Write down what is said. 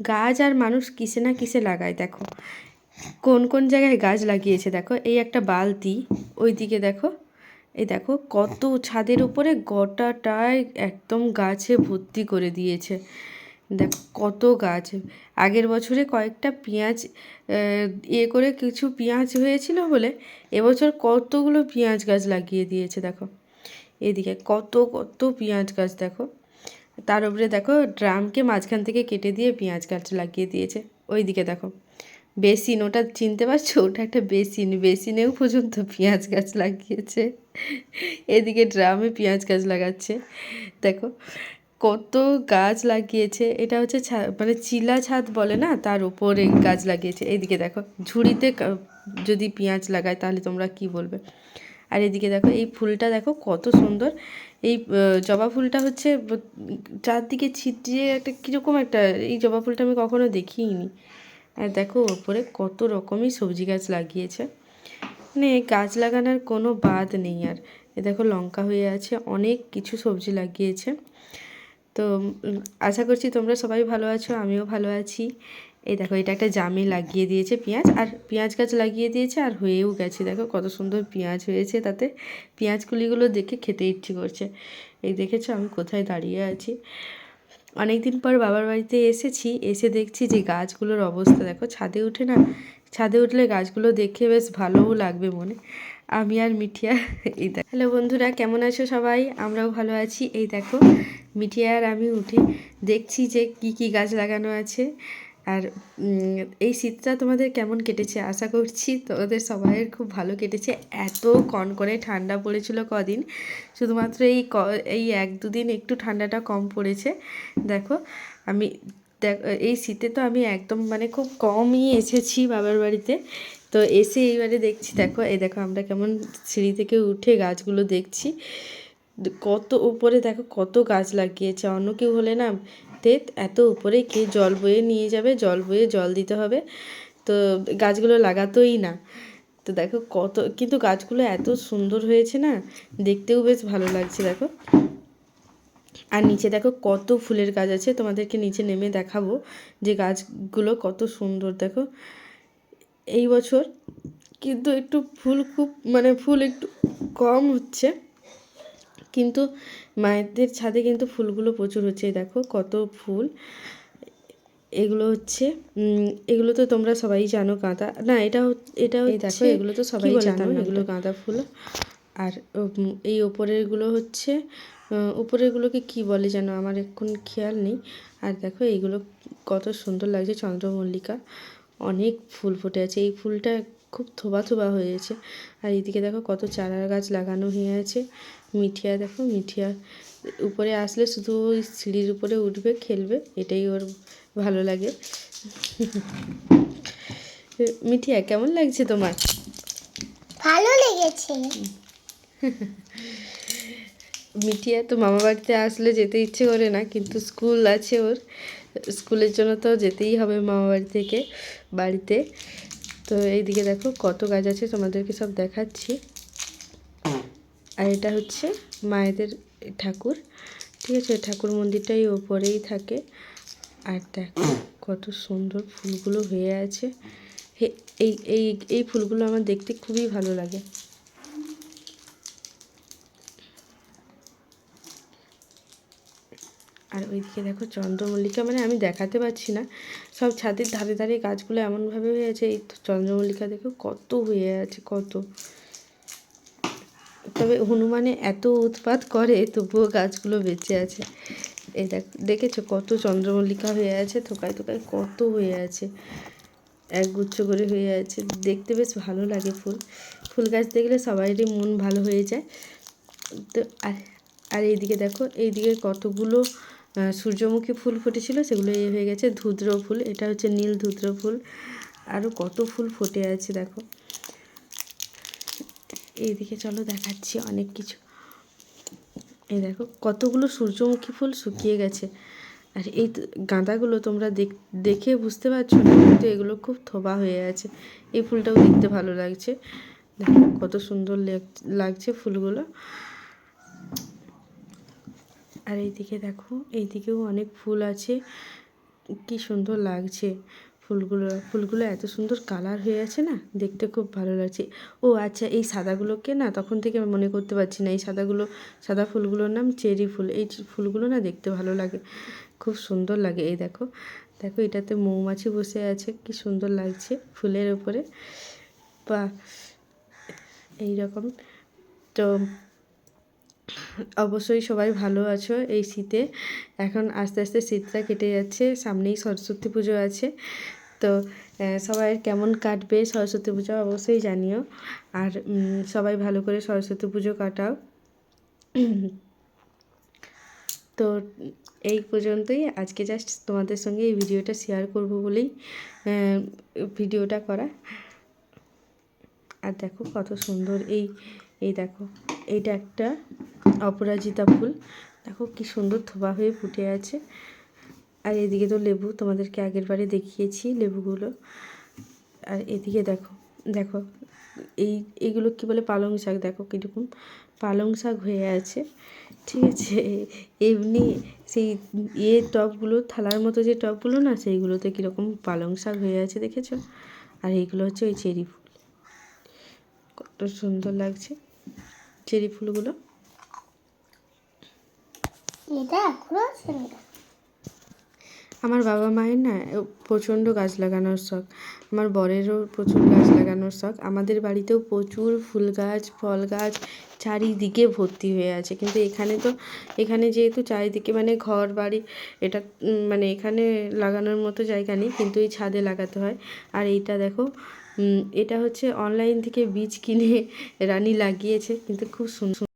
গাছ আর মানুষ কিসে না কিসে লাগায়, দেখো। কোন কোন জায়গায় গাছ লাগিয়েছে, দেখো। এই একটা বালতি ওই দিকে দেখো। এই দেখো, কত ছাদের উপরে গোটাটায় একদম গাছে ভর্তি করে দিয়েছে। দেখো, কত গাছ। আগের বছরে কয়েকটা পেঁয়াজ ইয়ে করে কিছু পেঁয়াজ হয়েছিল বলে, এবছর কতগুলো পেঁয়াজ গাছ লাগিয়ে দিয়েছে, দেখো। এদিকে কত কত পেঁয়াজ গাছ, দেখো। তার উপরে দেখো, ড্রামকে মাঝখান থেকে কেটে দিয়ে পেঁয়াজ গাছ লাগিয়ে দিয়েছে। ওইদিকে দেখো, বেসিন, ওটা চিনতে পারছ? ওটা একটা বেসিন, বেসিনেও পর্যন্ত পেঁয়াজ গাছ লাগিয়েছে। এদিকে ড্রামে পেঁয়াজ গাছ লাগাচ্ছে। দেখো, কত গাছ লাগিয়েছে। এটা হচ্ছে মানে চিলা ছাদ বলে না? তার উপরে গাছ লাগিয়েছে। এইদিকে দেখো, ঝুড়িতে যদি পেঁয়াজ লাগায় তাহলে তোমরা কি বলবে? আর এদিকে দেখো, এই ফুলটা দেখো কত সুন্দর। এই জবা ফুলটা হচ্ছে চারদিকে ছিটিয়ে একটা কীরকম একটা, এই জবা ফুলটা আমি কখনো দেখিইনি আর দেখো, ওপরে কত রকমই সবজি গাছ লাগিয়েছে। মানে গাছ লাগানোর কোনো বাদ নেই আর। এ দেখো, লঙ্কা হয়ে আছে, অনেক কিছু সবজি লাগিয়েছে। তো আশা করছি তোমরা সবাই ভালো আছো, আমিও ভালো আছি। এই দেখো, এটা একটা জামে লাগিয়ে দিয়েছে পেঁয়াজ, আর পেঁয়াজ গাছ লাগিয়ে দিয়েছে, আর হয়েও গেছে। দেখো, কত সুন্দর পেঁয়াজ হয়েছে তাতে। পেঁয়াজ কুলিগুলো দেখে খেতে ইচ্ছে করছে। এই দেখেছ, আমি কোথায় দাঁড়িয়ে আছি? অনেক দিন পর বাবার বাড়িতে এসেছি, এসে দেখছি যে গাছগুলোর অবস্থা। দেখো, ছাদে উঠে না, ছাদে উঠলে গাছগুলো দেখে বেশ ভালোও লাগবে মনে। আমি আর মিঠিয়া, এই দেখ হ্যালো বন্ধুরা, কেমন আছো সবাই? আমরাও ভালো আছি। এই দেখো, মিঠিয়া আর আমি উঠে দেখছি যে কি কি গাছ লাগানো আছে। আর এই শীতটা তোমাদের কেমন কেটেছে? আশা করছি তোমাদের সবাইয়ের খুব ভালো কেটেছে। এত কনকনে ঠান্ডা পড়েছিল কদিন। শুধুমাত্র এই ক, এই এক দুদিন একটু ঠান্ডাটা কম পড়েছে। দেখো, আমি দেখ, এই শীতে তো আমি একদম মানে খুব কমই এসেছি বাবার বাড়িতে। তো এসে এইবারে দেখছি, দেখো, এই দেখো আমরা কেমন সিঁড়ি থেকে উঠে গাছগুলো দেখছি। কত উপরে, দেখো, কত গাছ লাগিয়েছে। অন্য কেউ হলে না তে এত উপরে কে জল বয়ে নিয়ে যাবে, জল বয়ে জল দিতে হবে। তো গাছগুলো লাগাতোই না। তো দেখো কত, কিন্তু গাছগুলো এত সুন্দর হয়েছে না, দেখতেও বেশ ভালো লাগছে দেখো। আর নিচে দেখো কত ফুলের গাছ আছে, তোমাদেরকে নিচে নেমে দেখাবো যে গাছগুলো কত সুন্দর দেখো। এই বছর কিন্তু একটু ফুল খুব মানে ফুল একটু কম হচ্ছে। কিন্তু মায়েদের ছাদে কিন্তু ফুলগুলো প্রচুর হচ্ছে দেখো কত ফুল। এগুলো হচ্ছে এগুলো তো তোমরা সবাই জানো গাঁদা না এটা এটা দেখো এগুলো তো সবাই জানো এগুলো গাঁদা ফুল। আর এই ওপরেরগুলো হচ্ছে উপরেরগুলোকে কি বলে যেন আমার এখন খেয়াল নেই। আর দেখো এইগুলো কত সুন্দর লাগছে চন্দ্রমল্লিকা অনেক ফুল ফুটে আছে। এই ফুলটা খুব থোবা থোবা হয়েছে। আর এদিকে দেখো কত চারা গাছ লাগানো হয়ে আছে। মিঠিয়া দেখো মিঠিয়া। উপরে আসলে শুধু ওই সিঁড়ির উপরে উঠবে খেলবে এটাই ওর ভালো লাগে। মিঠিয়া কেমন লাগছে তোমার? ভালো লেগেছে। মিঠিয়া তো মামা বাড়িতে আসলে যেতে ইচ্ছে করে না কিন্তু স্কুল আছে ওর। স্কুলের জন্য তো যেতেই হবে মামা বাড়ি থেকে বাড়িতে। তো এইদিকে দেখো কত গাছ আছে তোমাদেরকে সব দেখাচ্ছি। আর এটা হচ্ছে মায়েদের ঠাকুর। ঠিক আছে, ঠাকুর মন্দিরটাই ওপরেই থাকে। আর দেখো, কত সুন্দর ফুলগুলো হয়ে আছে। এই এই এই ফুলগুলো আমার দেখতে খুবই ভালো লাগে। আর ওইদিকে দেখো চন্দ্রমল্লিকা মানে আমি দেখাতে পারছি না। সব ছাদের ধারে ধারে গাছগুলো এমনভাবে হয়ে আছে। এই চন্দ্রমল্লিকা দেখো, কত হয়ে আছে, কত। তবে হনুমানে এত উৎপাত করে, তবুও গাছগুলো বেঁচে আছে। এই দেখ, দেখেছ কত চন্দ্রমল্লিকা হয়ে আছে, থোকায় থোকায় কত হয়ে আছে। একগুচ্ছ করে হয়ে আছে। দেখতে বেশ ভালো লাগে ফুল। ফুল গাছ দেখলে সবারই মন ভালো হয়ে যায়। তো আর আর এইদিকে দেখো, এইদিকে কতগুলো সূর্যমুখী ফুল ফুটেছিল, সেগুলো এ হয়ে গেছে ধুদ্র ফুল। এটা হচ্ছে নীল ধুদ্র ফুল। আরও কত ফুল ফুটে আছে দেখো। এইদিকে চলো দেখাচ্ছি অনেক কিছু। এই দেখো, কতগুলো সূর্যমুখী ফুল শুকিয়ে গেছে। আর এই গাঁদাগুলো তোমরা দেখ বুঝতে পারছ না, কিন্তু এগুলো খুব থোবা হয়ে আছে। এই ফুলটাও দেখতে ভালো লাগছে। দেখো, কত সুন্দর লাগ- লাগছে ফুলগুলো। আর এইদিকে দেখো, এইদিকেও অনেক ফুল আছে। কি সুন্দর লাগছে। ফুলগুলো ফুলগুলো এত সুন্দর কালার হয়ে আছে না? দেখতে খুব ভালো লাগছে। ও আচ্ছা এই সাদাগুলোকে না তখন থেকে আমি মনে করতে পারছি না। এই সাদাগুলো, সাদা ফুলগুলোর নাম চেরি ফুল। এই ফুলগুলো না দেখতে ভালো লাগে। খুব সুন্দর লাগে। এই দেখো দেখো এটাতে মৌমাছি বসে আছে। কি সুন্দর লাগছে ফুলের উপরে। বা এই রকম তো অবশ্যই সবাই ভালো আছো এই শীতে। এখন আস্তে আস্তে শীতটা কেটে যাচ্ছে। সামনেই সরস্বতী পুজো আছে। তো সবাই কেমন কাটবে সরস্বতী পুজো অবশ্যই জানিও। আর সবাই ভালো করে সরস্বতী পুজো কাটাও। তো, এই পর্যন্তই। আজকে জাস্ট তোমাদের সঙ্গে এই ভিডিওটা শেয়ার করব বলেই ভিডিওটা করা। আর দেখো কত সুন্দর এই এই দেখো, এইটা একটা অপরাজিতা ফুল। দেখো কি সুন্দর থোবা হয়ে ফুটে আছে। আর এদিকে তো লেবু তোমাদেরকে আগের বারে দেখিয়েছি লেবুগুলো। আর এদিকে দেখো দেখো, এই, এগুলো কি বলে পালং শাক? দেখো কীরকম পালং শাক হয়ে আছে। ঠিক আছে, এমনি সেই ইয়ে টবগুলো থালার মতো যে টবগুলো না, সেইগুলোতে কীরকম পালং শাক হয়ে আছে দেখেছ? আর এইগুলো হচ্ছে ওই চেরি ফুল। কত সুন্দর লাগছে চেরি ফুলগুলো। এটা এখনও আমার বাবা মায়ের না প্রচণ্ড গাছ লাগানোর শখ। আমার বরেরও প্রচুর গাছ লাগানোর শখ। আমাদের বাড়িতেও প্রচুর ফুল গাছ, ফল গাছ চারিদিকে ভর্তি হয়ে আছে। কিন্তু এখানে তো, এখানে যেহেতু চারিদিকে মানে ঘর বাড়ি, এটা মানে এখানে লাগানোর মতো জায়গা নেই, কিন্তু এই ছাদে লাগাতে হয়। আর এইটা দেখো এটা হচ্ছে অনলাইন থেকে বীজ কিনে রানী লাগিয়েছে, কিন্তু খুব সুন্দর